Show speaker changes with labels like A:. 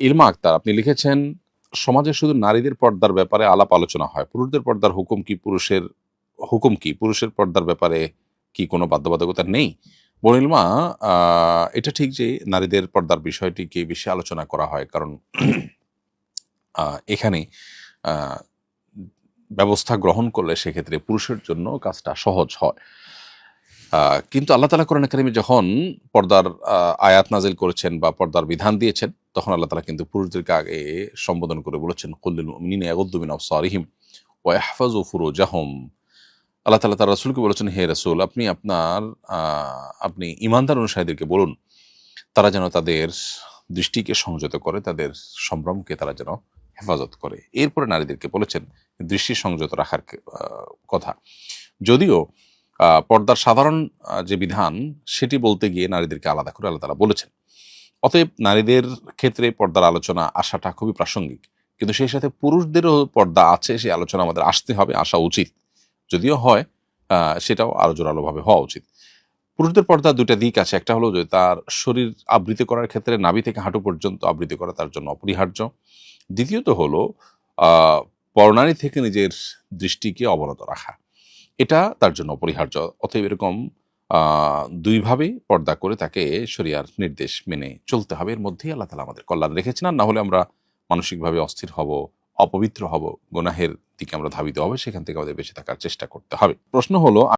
A: ইলমা আক্তার, আপনি লিখেছেন, সমাজে শুধু নারীদের পর্দার ব্যাপারে আলাপ আলোচনা হয়, পুরুষদের পর্দার হুকুম কি পুরুষের, হুকুম কি পুরুষের পর্দার ব্যাপারে কি কোনো বাধ্যবাধকতা নেই? বনিলমা এটা ঠিক যে নারীদের পর্দার বিষয়টিকে বেশি আলোচনা করা হয়, কারণ এখানে ব্যবস্থা গ্রহণ করলে সেক্ষেত্রে পুরুষের জন্য কাজটা সহজ হয়। কিন্তু আল্লাহ তালা কোরআন কারিমে যখন পর্দার আয়াত নাজিল করেছেন বা পর্দার বিধান দিয়েছেন, তখন আল্লাহ তালা কিন্তু পুরুষদেরকে আগে সম্বোধন করে বলেছেন কুল্লিল মিনে আগুদ্দুমিন আফসারিহিম ও ফুরোজাহম। আল্লাহ তালা তার রসুলকে বলেছেন, হে রসুল, আপনি আপনার আপনি ইমানদার অনুসারীদেরকে বলুন, তারা যেন তাদের দৃষ্টিকে সংযত করে, তাদের সম্ভ্রমকে তারা যেন হেফাজত করে। এরপরে নারীদেরকে বলেছেন, দৃষ্টি সংযত রাখার কথা। যদিও পর্দার সাধারণ যে বিধান, সেটি বলতে গিয়ে নারীদেরকে আলাদা করে আল্লাহ তালা বলেছেন। অতএব নারীদের ক্ষেত্রে পর্দার আলোচনা আসাটা খুবই প্রাসঙ্গিক। কিন্তু সেই সাথে পুরুষদেরও পর্দা আছে, সেই আলোচনা আমাদের আসতে হবে, আসা উচিত। যদিও হয় সেটাও আরও জোরালোভাবে হওয়া উচিত। পুরুষদের পর্দার দুটা দিক আছে। একটা হলো যে তার শরীর আবৃত করার ক্ষেত্রে নাভি থেকে হাঁটু পর্যন্ত আবৃত করা তার জন্য অপরিহার্য। দ্বিতীয়ত হলো পরনারী থেকে নিজের দৃষ্টিকে অবনত রাখা। এটা তার জন্য অপরিহার্য। অতএব এরকম দুইভাবে পর্দা করে তাকে শরিয়ার নির্দেশ মেনে চলতে হবে। এর মধ্যেই আল্লাহ তালা আমাদের কল্যাণ রেখেছেন। আর না হলে আমরা মানসিকভাবে অস্থির হব, অপবিত্র হব, গোনাহের দিকে আমরা ধাবিত হবে, সেখান থেকে আমাদের বেঁচে থাকার চেষ্টা করতে হবে। প্রশ্ন হলো